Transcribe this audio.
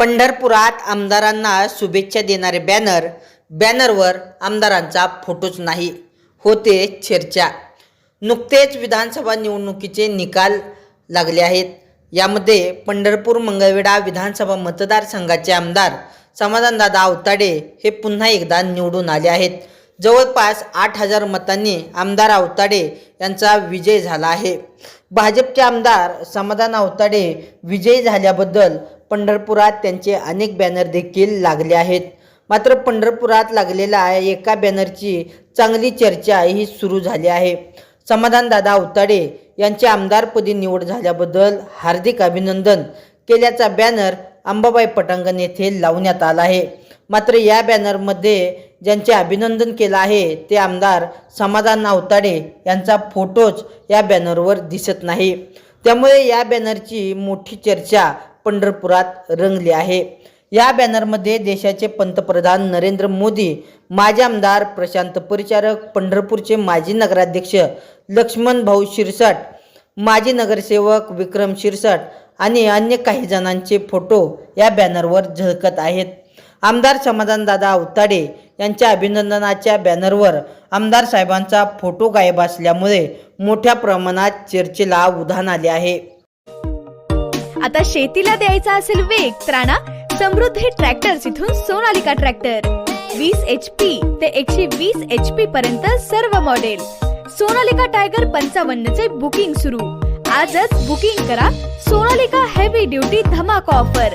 पंढरपुरात आमदारांना शुभेच्छा देणारे बॅनर बॅनरवर आमदारांचा फोटोच नाही होते चर्चा. नुकतेच विधानसभा निवडणुकीचे निकाल लागले आहेत. यामध्ये पंढरपूर मंगळवेढा विधानसभा मतदारसंघाचे आमदार समाधानदादा आवताडे हे पुन्हा एकदा निवडून आले आहेत. जवळपास आठ हजार मतांनी आमदार आवताडे यांचा विजय झाला आहे. भाजपचे आमदार समाधान अवताडे विजयी झाल्याबद्दल पंढरपुरात त्यांचे अनेक बॅनर देखील लागले आहेत. मात्र पंढरपुरात लागलेल्या एका बॅनरची चांगली चर्चा ही सुरू झाली आहे. समाधानदादा अवताडे यांचे आमदारपदी निवड झाल्याबद्दल हार्दिक अभिनंदन केल्याचा बॅनर अंबाबाई पटांगण येथे लावण्यात आला आहे. मात्र या बॅनरमध्ये ज्यांचे अभिनंदन केलं आहे ते आमदार समाधान आवताडे यांचा फोटोच या बॅनरवर दिसत नाही. त्यामुळे या बॅनरची मोठी चर्चा पंढरपुरात रंगली आहे. या बॅनरमध्ये देशाचे पंतप्रधान नरेंद्र मोदी माजी आमदार प्रशांत परिचारक पंढरपूरचे माजी नगराध्यक्ष लक्ष्मण भाऊ शिरसाट माजी नगरसेवक विक्रम शिरसाट आणि अन्य काही जणांचे फोटो या बॅनरवर झळकत आहेत. आमदार समाधानदादा अवताडे यांच्या अभिनंदनाच्या बॅनरवर आमदार साहेबांचा फोटो गायब असल्यामुळे मोठ्या प्रमाणात चर्चेला उधाण आले आहे. आता शेतीला द्यायचा असेल वेग तर आणा समृद्धी ट्रॅक्टर इथून सोनालिका ट्रॅक्टर. वीस एच पी ते एकशे वीस एच पी पर्यंत सर्व मॉडेल सोनालिका टायगर पंचावन्न चे बुकिंग सुरू. आजच बुकिंग करा सोनालिका हेवी ड्युटी धमाका ऑफर